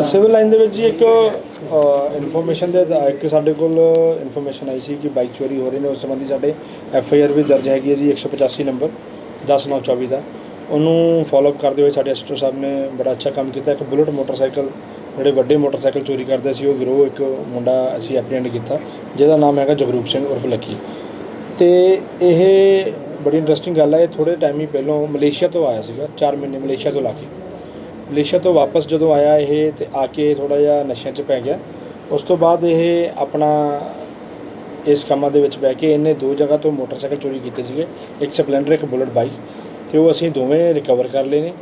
Civil line ਦੇ ਵਿੱਚ ਜੀ ਇੱਕ ਇਨਫੋਰਮੇਸ਼ਨ ਦੇ ਆਧਾਰ- ਇੱਕ ਸਾਡੇ ਕੋਲ ਇਨਫੋਰਮੇਸ਼ਨ ਆਈ ਸੀ ਕਿ ਬਾਈਕ ਚੋਰੀ ਹੋ ਰਹੀ ਨੇ, ਉਸ ਸੰਬੰਧੀ ਸਾਡੇ ਐਫ ਆਈ ਆਰ ਵੀ ਦਰਜ ਹੈਗੀ ਹੈ ਜੀ 185 ਨੰਬਰ 10924 ਦਾ। ਉਹਨੂੰ ਫਾਲੋ ਅਪ ਕਰਦੇ ਹੋਏ ਸਾਡੇ ਐਸਟੋ ਸਾਹਿਬ ਨੇ ਬੜਾ ਅੱਛਾ ਕੰਮ ਕੀਤਾ। ਇੱਕ ਬੁਲਟ ਮੋਟਰਸਾਈਕਲ, ਜਿਹੜੇ ਵੱਡੇ ਮੋਟਰਸਾਈਕਲ ਚੋਰੀ ਕਰਦੇ ਸੀ, ਉਹ ਗਿਰੋਹ ਇੱਕ ਮੁੰਡਾ ਅਸੀਂ ਐਪਰੀਹੈਂਡ ਕੀਤਾ, ਜਿਹਦਾ ਨਾਮ ਹੈਗਾ ਜਗਰੂਪ ਸਿੰਘ ਉਰਫ ਲੱਕੀ। ਤੇ ਇਹ ਬੜੀ ਇੰਟਰਸਟਿੰਗ ਗੱਲ ਹੈ, ਇਹ ਥੋੜੇ ਟਾਈਮ ਹੀ ਪਹਿਲਾਂ ਮਲੇਸ਼ੀਆ ਤੋਂ ਆਇਆ ਸੀਗਾ 4 ਮਹੀਨੇ ਮਲੇਸ਼ੀਆ ਤੋਂ ਲਾ ਕੇ। ਮਲੇਸ਼ੀਆ ਤੋਂ ਵਾਪਸ ਜਦੋਂ ਆਇਆ ਇਹ ਤੇ ਆ ਕੇ ਥੋੜਾ ਜਿਹਾ ਨਸ਼ਿਆਂ 'ਚ ਪੈ ਗਿਆ। ਉਸ ਤੋਂ ਬਾਅਦ ਇਹ ਆਪਣਾ ਇਸ ਕੰਮਾਂ ਦੇ ਵਿੱਚ ਬਹਿ ਕੇ ਇਹਨੇ ਦੋ ਜਗ੍ਹਾ ਤੋਂ ਮੋਟਰਸਾਈਕਲ ਚੋਰੀ ਕੀਤੇ ਸੀਗੇ। ਇੱਕ ਸਪਲੈਂਡਰ, ਇੱਕ ਬੁਲਟ ਬਾਈਕ ਤੇ ਉਹ ਅਸੀਂ ਦੋਵੇਂ ਰਿਕਵਰ ਕਰ ਲਏ ਨੇ।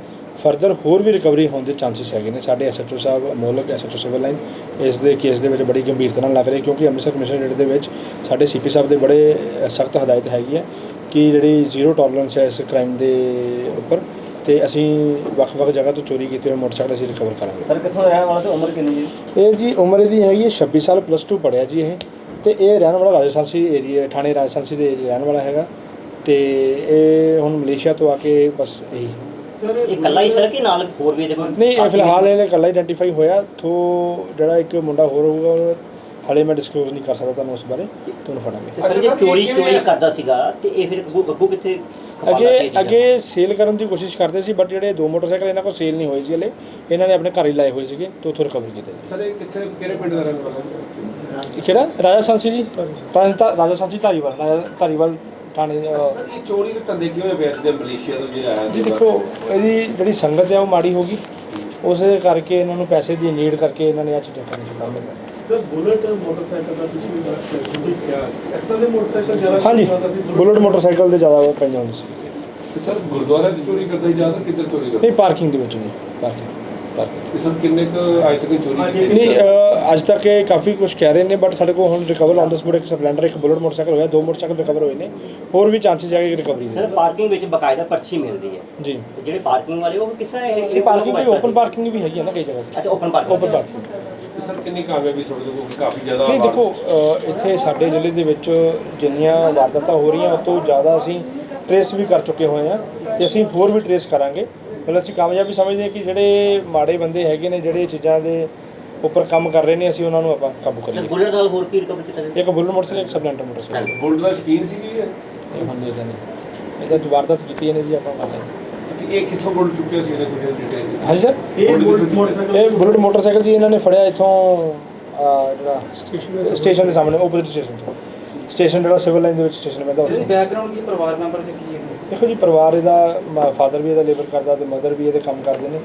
ਫਰਦਰ ਹੋਰ ਵੀ ਰਿਕਵਰੀ ਹੋਣ ਦੇ ਚਾਂਸਸ ਹੈਗੇ ਨੇ। ਸਾਡੇ ਐਸਐਚਓ ਸਾਹਿਬ ਮੋਲਕ ਐਸਐਚਓ ਸਿਵਲ ਲਾਈਨ ਇਸ ਦੇ ਕੇਸ ਦੇ ਵਿੱਚ ਬੜੀ ਗੰਭੀਰਤਾ ਨਾਲ ਲੱਗ ਰਹੇ ਕਿਉਂਕਿ ਅੰਮ੍ਰਿਤਸਰ ਕਮਿਸ਼ਨਰੇਟ ਦੇ ਵਿੱਚ ਸਾਡੇ ਸੀਪੀ ਸਾਹਿਬ ਦੇ ਬੜੇ ਸਖਤ ਹਦਾਇਤ ਹੈਗੀ ਹੈ ਕਿ ਜਿਹੜੀ ਜ਼ੀਰੋ ਟੋਲਰੈਂਸ ਹੈ ਇਸ ਕ੍ਰਾਈਮ ਦੇ ਉੱਪਰ ਤੇ ਅਸੀਂ ਵੱਖ-ਵੱਖ ਜਗ੍ਹਾ ਤੋਂ ਚੋਰੀ ਕੀਤੇ ਹੋਏ ਮੋਟਰਸਾਈਕਲ ਅਸੀਂ ਰਿਕਵਰ ਕਰਾਂਗੇ। ਸਰ ਕਿੱਥੋਂ ਰਹਿਣ ਵਾਲਾ ਤੇ ਉਮਰ ਕਿੰਨੀ ਜੀ ਇਹ ਜੀ ਉਮਰ ਇਹਦੀ ਹੈਗੀ ਹੈ 26 ਸਾਲ ਪਲੱਸ 2 ਪੜਿਆ ਜੀ ਇਹ। ਤੇ ਇਹ ਰਹਿਣ ਵਾਲਾ ਰਾਜਸਥਾਨੀ ਏਰੀਆ ਥਾਣੇ ਰਾਜਸਥਾਨੀ ਦੇ ਰਹਿਣ ਵਾਲਾ ਹੈਗਾ। ਤੇ ਇਹ ਹੁਣ ਮਲੇਸ਼ੀਆ ਤੋਂ ਆ ਕੇ ਬਸ ਇਹੀ। ਇਹ ਇਕੱਲਾ ਹੀ ਸਰ ਕਿ ਨਾਲ ਹੋਰ ਵੀ ਇਹਦੇ ਕੋਲ ਨਹੀਂ ਇਹ ਫਿਲਹਾਲ ਇਹਨੇ ਇਕੱਲਾ ਆਈਡੈਂਟੀਫਾਈ ਹੋਇਆ। ਥੋ ਜਿਹੜਾ ਇੱਕ ਮੁੰਡਾ ਹੋਰ ਹੋਊਗਾ ਉਹ ਹਾਲੇ ਮੈਂ ਡਿਸਕਲੋਜ਼ ਨਹੀਂ ਕਰ ਸਕਦਾ ਤੁਹਾਨੂੰ ਉਸ ਬਾਰੇ। ਤੁਹਾਨੂੰ ਫੜਾਂਗੇ। ਸਰ ਜੇ ਚੋਰੀ ਚੋਰੀ ਕਰਦਾ ਸੀਗਾ ਤੇ ਇਹ ਫਿਰ ਅੱਗੋਂ ਅੱਗੋਂ ਕਿੱਥੇ ਖਪਾਉਂਦਾ ਸੀ ਅੱਗੇ? ਅੱਗੇ ਸੇਲ ਕਰਨ ਦੀ ਕੋਸ਼ਿਸ਼ ਕਰਦੇ ਸੀ ਬਟ ਜਿਹੜੇ ਦੋ ਮੋਟਰਸਾਈਕਲ ਇਹਨਾਂ ਕੋਲ ਸੇਲ ਨਹੀਂ ਹੋਏ ਸੀ ਹਲੇ ਇਹਨਾਂ ਨੇ ਆਪਣੇ ਘਰ ਹੀ ਲਾਏ ਹੋਏ ਸੀਗੇ ਤੇ ਉੱਥੋਂ ਰਿਕਵਰ ਕੀਤੇ ਜੀ। ਸਰ ਇਹ ਕਿੱਥੇ ਕਿਹੜੇ ਪਿੰਡ ਦਾ ਰਹਿਣ ਵਾਲਾ ਹੈ? ਇਹ ਕਿਹੜਾ? ਰਾਜਾ ਸਾਂਸੀ ਜੀ। ਰਾਜਾ ਰਾਜਾ ਸਾਂਸੀ ਧਾਰੀਵਾਲ ਰਾਜਾ ਧਾਰੀਵਾਲ ਥਾਣੇ ਅਹ, ਸਰ ਇਹ ਚੋਰੀ ਦੇ ਧੰਦੇ ਕਿਵੇਂ ਪਿਆ ਜਿਹਦੇ ਮਲੇਸ਼ੀਆ ਤੋਂ ਜਿਹੜਾ ਆਇਆ ਜੀ ਦੇਖੋ ਇਹਦੀ ਜਿਹੜੀ ਸੰਗਤ ਹੈ ਉਹ ਮਾੜੀ ਹੋ ਗਈ। ਉਸੇ ਕਰਕੇ ਇਹਨਾਂ ਨੂੰ ਪੈਸੇ ਦੀ ਨੀਡ ਕਰਕੇ ਇਹਨਾਂ ਨੇ ਆ ਚੀਜ਼ਾਂ ਕਰਨੀ ਸ਼ੁਰੂ ਕਰ ਦਿੱਤੀਆਂ। ਸਰ ਬੁਲਟ ਮੋਟਰਸਾਈਕਲ ਦਾ ਤੁਸੀਂ ਤਰ੍ਹਾਂ ਦੇ ਮੋਟਰਸਾਈਕਲ ਜ਼ਿਆਦਾ ਹਾਂਜੀ। ਚਲਾਉਂਦਾ ਸੀ, ਬੁਲਟ ਮੋਟਰਸਾਈਕਲ ਦੇ ਜ਼ਿਆਦਾ ਪੈਂਦੇ ਹੁੰਦੇ ਸੀ। ਤੇ ਸਰ ਗੁਰਦੁਆਰਾ 'ਚ ਚੋਰੀ ਕਰਦਾ ਹੀ ਜ਼ਿਆਦਾ ਕਿੱਧਰ ਚੋਰੀ ਕਰਦਾ? ਨਹੀਂ ਪਾਰਕਿੰਗ ਦੇ ਵਿੱਚ ਨਹੀਂ ਪਾਰਕਿੰਗ ਪਾਰਕਿੰਗ। ਤੇ ਸਰ ਕਿੰਨੇ ਕੁ ਅੱਜ ਤੱਕ ਚੋਰੀ ਕੀਤੀ? ਨਹੀਂ ਅਹ, ਅੱਜ ਤੱਕ ਇਹ ਕਾਫੀ ਕੁਝ ਕਹਿ ਰਹੇ ਨੇ ਬਟ ਸਾਡੇ ਕੋਲ ਹੁਣ ਰਿਕਵਰ ਆਨ ਦਾ ਸਪੋਟ ਇੱਕ ਸਪਲੈਂਡਰ ਇੱਕ ਬੁਲਟ ਮੋਟਰਸਾਈਕਲ ਹੋਇਆ ਦੋ ਮੋਟਰਸਾਈਕਲ ਰਿਕਵਰ ਹੋਏ ਨੇ। ਹੋਰ ਵੀ ਚਾਂਸਸ ਹੈਗੇ ਰਿਕਵਰੀ ਸਰ ਦੇ ਪਾਰਕਿੰਗ ਵਿੱਚ ਬਕਾਇਦਾ ਪਰਚੀ ਮਿਲਦੀ ਹੈ। ਜੀ। ਤੇ ਜਿਹੜੇ ਪਾਰਕਿੰਗ ਵਾਲੇ ਉਹ ਕਿਸ ਤਰ੍ਹਾਂ ਇਹ ਇਹ ਪਾਰਕਿੰਗ ਵੀ ਓਪਨ ਪਾਰਕਿੰਗ ਵੀ ਹੈਗੀ ਹੈ ਨਾ ਕਈ ਜਗ੍ਹਾ ਅੱਛਾ open parking open parking sir ਕਿੰਨੀ ਕਾਮਯਾਬੀ ਤੁਹਾਡੇ ਕੋਲ ਕਾਫੀ ਜ਼ਿਆਦਾ ਨਹੀਂ ਦੇਖੋ ਇੱਥੇ ਸਾਡੇ ਜ਼ਿਲ੍ਹੇ ਦੇ ਵਿੱਚ ਜਿੰਨੀਆਂ ਵਾਰਦਾਤਾਂ ਹੋ ਰਹੀਆਂ ਉਹ ਤੋਂ ਜ਼ਿਆਦਾ ਅਸੀਂ ਟਰੇਸ ਵੀ ਕਰ ਚੁੱਕੇ ਹੋਏ ਹਾਂ ਤੇ ਅਸੀਂ ਹੋਰ ਵੀ ਟਰੇਸ ਕਰਾਂਗੇ। ਮਤਲਬ ਅਸੀਂ ਕਾਮਯਾਬੀ ਸਮਝਦੇ ਹਾਂ ਕਿ ਜਿਹੜੇ ਮਾੜੇ ਬੰਦੇ ਹੈਗੇ ਨੇ ਜਿਹੜੇ ਚੀਜ਼ਾਂ ਦੇ ਉੱਪਰ ਕੰਮ ਕਰ ਰਹੇ ਨੇ ਅਸੀਂ ਉਹਨਾਂ ਨੂੰ ਆਪਾਂ ਕਾਬੂ ਸਰ ਕਰੀਏ। ਬੁਲਟ ਨਾਲ ਹੋਰ ਕੀ ਰਿਕਵਰ ਕੀਤਾ ਗਿਆ? ਇੱਕ ਬੁਲਟ ਮੋਟਰਸਾਈਕਲ ਇੱਕ ਸਪਲੈਂਡਰ ਮੋਟਰਸਾਈਕਲ। ਬੁਲਟ ਦਾ ਸ਼ਕੀਨ ਸੀ ਜੀ ਇਹ? ਇਹ ਹੁੰਦੇ ਇਦਾਂ ਨਹੀਂ ਇਹਦਾ ਵਾਰਦਾਤ ਕੀਤੀ ਇਹਨੇ ਜੀ ਆਪਾਂ ਤੇ ਇਹ ਕਿੱਥੋਂ ਬੁਲਟ ਚੁੱਕਿਆ ਸੀ ਇਹਨੇ ਕੁਝ ਡਿਟੇਲ ਹਾਂਜੀ ਸਰ। ਇਹ ਬੁਲਟ ਮੋਟਰਸਾਈਕਲ ਇਹ ਬੁਲਟ ਮੋਟਰਸਾਈਕਲ ਜੀ ਇਹਨਾਂ ਨੇ ਫੜਿਆ ਇੱਥੋਂ ਅਹ, ਜਿਹੜਾ ਸਟੇਸ਼ਨ ਸਟੇਸ਼ਨ ਦੇ ਸਾਹਮਣੇ ਆਪੋਜ਼ਿਟ ਸਟੇਸ਼ਨ ਤੋਂ। ਸਟੇਸ਼ਨ ਜਿਹੜਾ ਸਿਵਲ ਲਾਈਨ ਦੇ ਵਿੱਚ ਸਟੇਸ਼ਨ ਪੈਂਦਾ ਉੱਥੇ। ਬੈਕਗ੍ਰਾਉਂਡ ਕੀ ਪਰਿਵਾਰ ਮੈਂਬਰ ਚ ਕੀ ਹੈ? ਦੇਖੋ ਜੀ ਪਰਿਵਾਰ ਇਹਦਾ ਫਾਦਰ ਵੀ ਇਹਦਾ ਲੇਬਰ ਕਰਦਾ ਤੇ ਮਦਰ ਵੀ ਇਹਦੇ ਕੰਮ ਕਰਦੇ ਨੇ।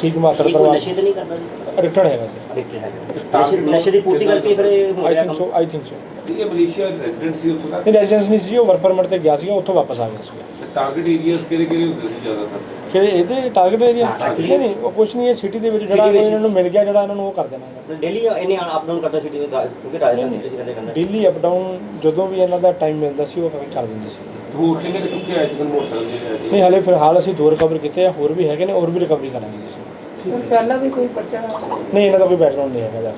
ਠੀਕ ਮਾਤਰ ਇਹ ਕੋਈ ਪਰਿਵਾਰ ਨਸ਼ੇ ਤੇ ਨਹੀਂ ਕਰਦਾ ਜੀ? ਐਡਿਕਟਡ ਹੈਗਾ ਜੀ। ਹੈਗਾ ਨਸ਼ੇ ਨਸ਼ੇ ਦੀ ਪੂਰਤੀ ਕਰਕੇ ਫਿਰ ਇਹ ਹੋ ਆਈ ਗਿਆ ਥਿੰਕ ਕੰਮ। ਸੋ ਆਈ ਥਿੰਕ ਸੋ ਤੇ ਇਹ ਮਲੇਸ਼ੀਆ ਰੈਜ਼ੀਡੈਂਟ ਸੀ ਉੱਥੋਂ ਦਾ ਰੈਜ਼ੀਡੈਂਸ ਨਹੀਂ ਸੀ ਉਹ ਵਰਕ ਪਰਮਿਟ ਤੇ ਗਿਆ ਸੀਗਾ ਉੱਥੋਂ ਵਾਪਸ ਆ ਗਿਆ ਸੀਗਾ। ਟਾਰਗੇਟ ਏਰੀਆਸ ਕਿਹੜੇ ਕਿਹੜੇ ਹੁੰਦੇ ਸੀ ਜ਼ਿਆਦਾਤਰ? ਕਿ ਇਹਦੇ ਟਾਰਗੇਟ ਏਰੀਆ ਨਹੀਂ ਨਹੀਂ ਉਹ ਕੁਛ ਨਹੀਂ ਹੈ ਸਿਟੀ ਦੇ ਵਿੱਚ ਜਿਹੜਾ City ਵਿੱਚ। ਇਹਨਾਂ ਨੂੰ ਮਿਲ ਗਿਆ ਜਿਹੜਾ ਇਹਨਾਂ ਨੂੰ ਉਹ ਕਰ ਦੇਣਾ ਨੇ। ਡੇਲੀ ਇਹਨੇ ਅਪ ਡਾਊਨ ਕਰਦਾ ਸੀ ਕਿਉਂਕਿ ਰਾਜਸਥਾਨ ਸਿਟੀ ਚ ਰਹਿੰਦੇ ਕਹਿੰਦਾ ਡੇਲੀ ਅਪ ਡਾਊਨ ਜਦੋਂ ਵੀ ਇਹਨਾਂ ਦਾ ਟਾਈਮ ਮਿਲਦਾ ਸੀ ਉਹ ਕਰ ਦਿੰਦੇ ਸੀ। ਹੋਰ ਕਿੰਨੇ ਕੁ ਚੁੱਕੇ ਆਏ ਤੱਕ ਮੋਟਰਸਾਈਕਲ ਜਿਹੜੇ ਆਏ ਨਹੀਂ ਹਾਲੇ ਫਿਲਹਾਲ ਅਸੀਂ ਦੋ ਰਿਕਵਰ ਕੀਤੇ ਆ ਹੋਰ ਵੀ ਹੈਗੇ ਨੇ ਹੋਰ ਵੀ ਰਿਕਵਰੀ ਕਰਾਂਗੇ ਜੀ ਅਸੀਂ। ਪਹਿਲਾਂ ਵੀ ਕੋਈ ਪਰਚਾ? ਨਹੀਂ ਇਹਨਾਂ ਦਾ ਕੋਈ ਬੈਕਗ੍ਰਾਉਂਡ ਨਹੀਂ ਹੈਗਾ ਦਾ।